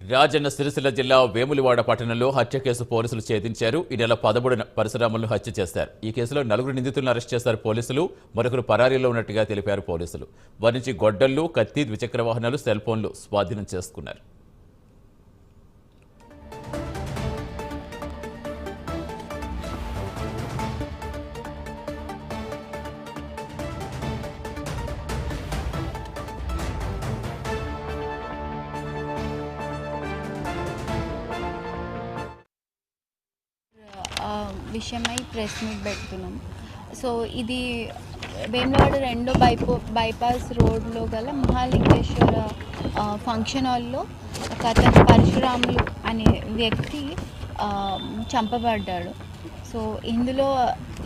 రాజన్న సిరిసిల్ల జిల్లా వేములవాడ పట్టణంలో హత్య కేసు పోలీసులు ఛేదించారు. ఈ నెల పదమూడున పరశురాములను హత్య చేశారు. ఈ కేసులో నలుగురు నిందితులను అరెస్ట్ చేశారు పోలీసులు. మరొకరు పరారీలో ఉన్నట్టుగా తెలిపారు పోలీసులు. వారి నుంచి గొడ్డళ్ళు కత్తి ద్విచక్ర వాహనాలు సెల్ ఫోన్లు స్వాధీనం చేసుకున్నారు. విషయమై ప్రెస్ మీట్ పెడుతున్నాం. సో ఇది వేములవాడ రెండో బైపో బైపాస్ రోడ్లో గల మహాలింగేశ్వర ఫంక్షన్ హాల్లో ఒక అతను పరశురాములు అనే వ్యక్తి చంపబడ్డాడు. సో ఇందులో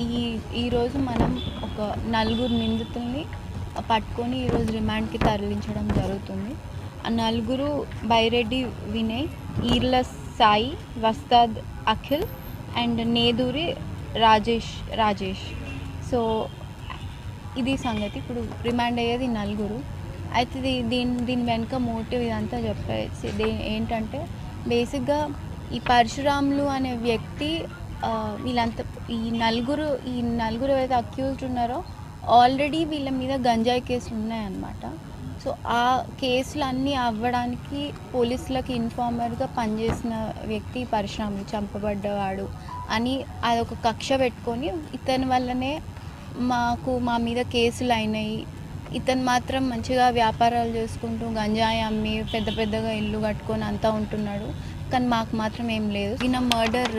ఈ ఈరోజు మనం ఒక నలుగురు నిందితుల్ని పట్టుకొని ఈరోజు రిమాండ్కి తరలించడం జరుగుతుంది. ఆ నలుగురు బైరెడ్డి వినయ్ ఈర్ల సాయి వస్తాద్ అఖిల్ అండ్ నేదూరి రాజేష్ రాజేష్. సో ఇది సంగతి. ఇప్పుడు రిమాండ్ అయ్యేది నలుగురు. అయితే ఇది దీని దీని వెనుక మోటివ్ ఇదంతా చెప్పేసి దే- ఏంటంటే బేసిక్గా ఈ పరశురాములు అనే వ్యక్తి వీళ్ళంతా ఈ నలుగురు ఈ నలుగురు ఏవైతే అక్యూజ్డ్ ఉన్నారో ఆల్రెడీ వీళ్ళ మీద గంజాయి కేసులు ఉన్నాయన్నమాట. సో ఆ కేసులు అన్నీ అవ్వడానికి పోలీసులకు ఇన్ఫార్మర్గా పనిచేసిన వ్యక్తి పరిశ్రమ చంపబడ్డవాడు అని అదొక కక్ష పెట్టుకొని ఇతని వల్లనే మాకు మా మీద కేసులు అయినాయి. ఇతను మాత్రం మంచిగా వ్యాపారాలు చేసుకుంటూ గంజాయి అమ్మి పెద్ద పెద్దగా ఇల్లు కట్టుకొని అంతా ఉంటున్నాడు. కానీ మాకు మాత్రం ఏం లేదు. ఈయన మర్డర్